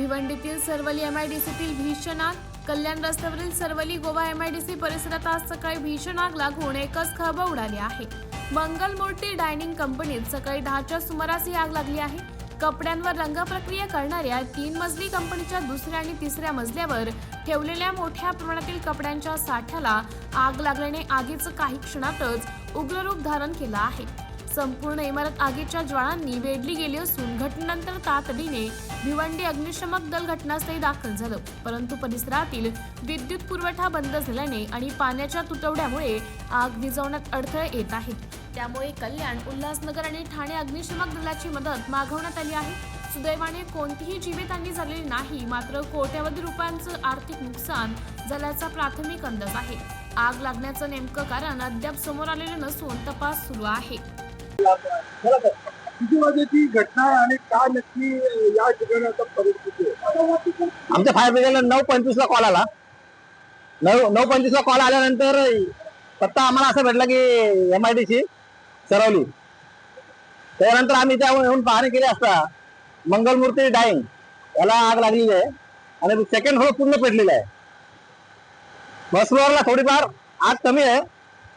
भिवंडीतील सरवली एमआयडीसीतील भीषण आग कल्याण रस्त्यावरील सर्वली गोवा एमआयडीसी परिसरात आज सकाळी भीषण आग लागून एकच खळबळ उडाली आहे. मंगल मूर्ती डायनिंग कंपनीत सकाळी दहाच्या सुमारास ही आग लागली आहे. कपड्यांवर रंगप्रक्रिया करणाऱ्या तीन मजली कंपनीच्या दुसऱ्या आणि तिसऱ्या मजल्यावर ठेवलेल्या मोठ्या प्रमाणातील कपड्यांच्या साठ्याला आग लागल्याने आगीचं काही क्षणातच उग्र रूप धारण केलं आहे. संपूर्ण इमारत आगीच्या ज्वाळांनी वेढली गेली असून घटनेनंतर तातडीने भिवंडी अग्निशमक दल घटनास्थळी दाखल झालं. परंतु परिसरातील विद्युत पुरवठा बंद झाल्याने आणि पाण्याच्या तुटवड्यामुळे आग विझवण्यात अडथळे येत आहेत. त्यामुळे कल्याण उल्हासनगर आणि ठाणे अग्निशमक दलाची मदत मागवण्यात आली आहे. सुदैवाने कोणतीही जीवितहानी झालेली नाही मात्र कोट्यावधी रुपयांचं आर्थिक नुकसान झाल्याचा प्राथमिक अंदाज आहे. आग लागण्याचं नेमकं कारण अद्याप समोर आलेलं नसून तपास सुरू आहे. किती वाजेची घटना आहे आणि काय नक्की या ठिकाणी आता परिस्थिती आहे आमच्या फायर ब्रिगेडला नऊ पंचवीस ला कॉल आला. नऊ नऊ पंचवीस ला कॉल आल्यानंतर पत्ता आम्हाला असं भेटला की एम आय डी सी सरवली. त्यानंतर आम्ही त्या येऊन पाहणी केली असता. मंगलमूर्ती डाईंग याला आग लागलेली आहे. आणि सेकंड फ्लोअर पूर्ण पेटलेला आहे. फर्स्ट फ्लोअरला थोडीफार आग कमी आहे.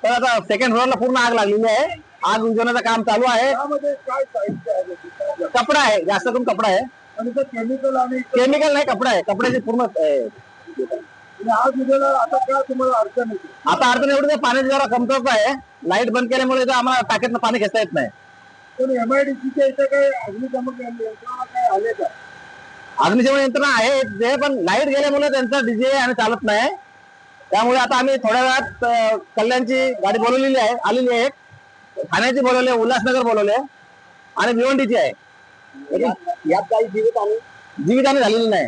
तर आता सेकंड फ्लोअरला पूर्ण आग लागलेली आहे. आग विझवण्याचं काम चालू आहे. त्यामध्ये काय साहित्य आहे? त्याची? काय आहे? कपडा आहे जास्त करून कपडा आहे. आणि ते केमिकल आणि केमिकल नाही कपडा आहे. कपड्याची पूर्ण अं, आणि आज उद्याला आता काय तुम्हाला अडचण येते? आता अडचण एवढी आहे, पाण्याची जरा कमतरता आहे. लाइट बंद केल्यामुळे इथं आम्हाला टाकीतनं पाणी घेता येत नाही. पण एमआयडीसीच्या इथे काही अग्निशमक यंत्रणा काय आले का? अग्निशमन यंत्रणा आहे ते पण लाइट गेल्यामुळे त्यांचं डीजे आणि चालत नाही. त्यामुळे आता आम्ही थोड्या वेळात अं, कल्याणची गाडी बोलवलेली आहे आलेली आहे. ठाण्याची बोलवली उल्हासनगर बोलवले आणि भिवंडीची आहे. यात काही जीवित आणि जीवितहानी झालेली नाही.